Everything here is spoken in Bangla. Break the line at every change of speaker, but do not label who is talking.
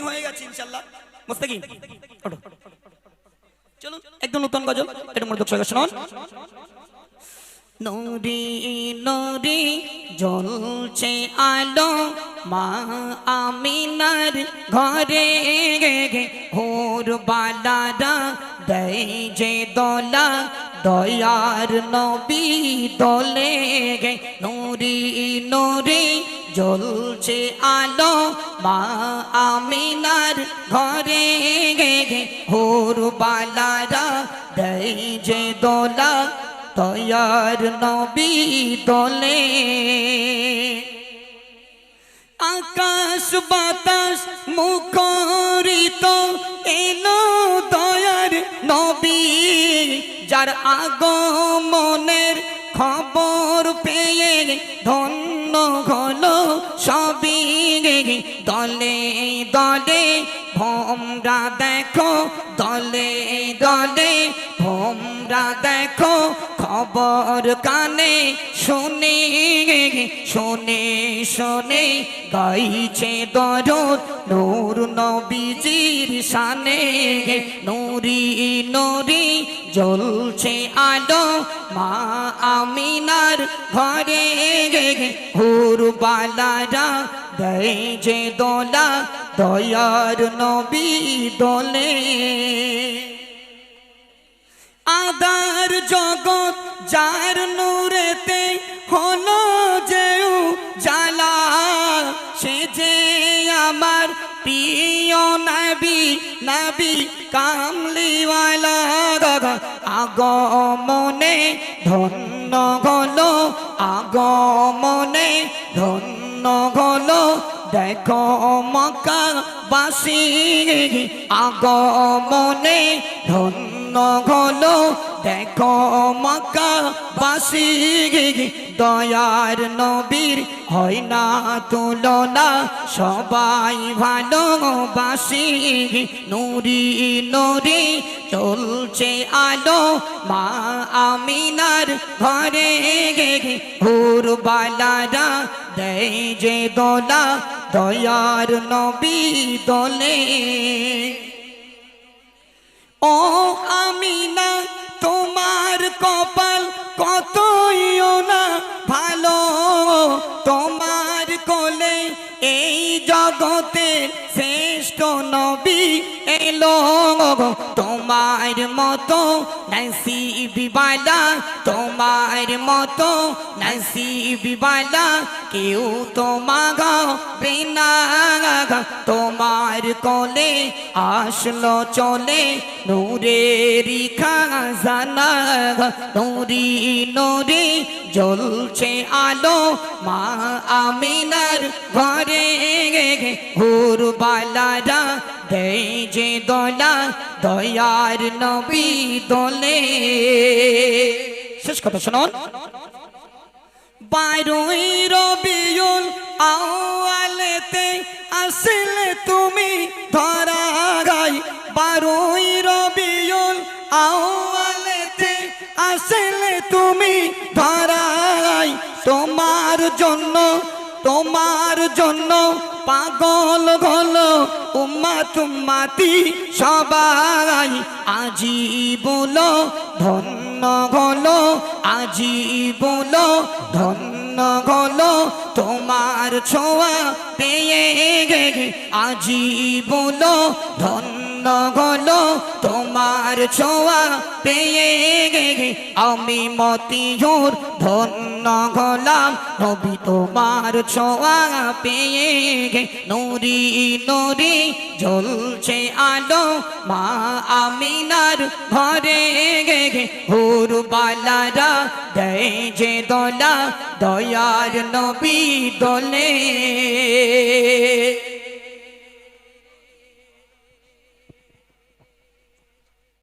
হয়ে গেছে ইনশাল্লাহ মুস্তাকিম, ওঠো। একদম নতুন গজল। এটা মনোযোগ সহকারে শুনুন। নদী নদী, জ্বলছে আলো। মা আমিনার ঘরে গে হোর বালারা দেয় যে দলা। দয়ার নবী দলে গে। নুরি নুরি জ্বলছে আলো, মা আমিনার ঘরে হোর বালারা দেয় যে দলা, তয়ার নবী দলে। আকাশ বাতাস মুখরিত, এলো দয়ার নবী। যার আগমনের খবর পেয়ে ধন্য হলো সবই দলে দলে ভোমরা দেখো দলে দলে ভোমরা দেখো খবর কানে শুনে শুনে শুনে, গাইছে দরদ নূর নবীজির সানে নুরি নুরি, জ্বলছে আলো মা আমিনার ঘরে। হুর বালারা দেয় যে দোলা, দয়ার নবী দোলে। জগৎ, যার নূরেতে হলো যেউ জালা সে যে আমার প্রিয় নবী নবী কামলিওয়ালা আগমনে ধন্য হলো, আগমনে ধন্য হলো। দেখো মক্কা বাসি আগমনে ধন্য হলো, দেখো মক্কা বাসি। দয়ার নবীর হয় না তুলনা, সবাই ভালোবাসি। নুরি নুরি চলছে আলো, মা আমিনার ঘরে। হুর বালারা দেয় যে দোলা, দয়ার নবী দলে। ও আমি না তোমার কপাল কতই না ভালো? তোমার কোলে এই জগতে শ্রেষ্ঠ নবী এলো তোমার মতো নসিবিবালা তোমার মতো নসিবিবালা কেউ তোমাগ বিনা তোমার কোলে আসলো চলে নূরেরি খাজানা নুরি নুরি জ্বলছে আলো, মা আমিনার ঘরে হুর বালারা দেয় যে দলা, দয়ার নবী দলে। শেষ কথা শুনুন। বারোই রবিউল আওয়ালেতে আসলে তুমি ধরা গাই। বারোই রবিউল আওয়ালেতে আসলে তুমি ধরা গাই। তোমার জন্য তোমার জন্য পাগল গল উম্মা তুম্মাতি সবাই। আজি বলো, ধন্য গলো আজি বলো, ধন্য গলো তোমার ছোঁয়া পেয়ে গে আজি বলো, ধন্য গলো তোমার ছোঁয়া পেয়ে আমি মতিজোর ধন্য গলাম। নবী, তোমার ছোঁয়া পেয়ে গে নুরি নুরি জ্বলছে আলো। মা আমিনার ঘরে হুর বালারা দেয় যে দলা, দয়ার নবী দলে।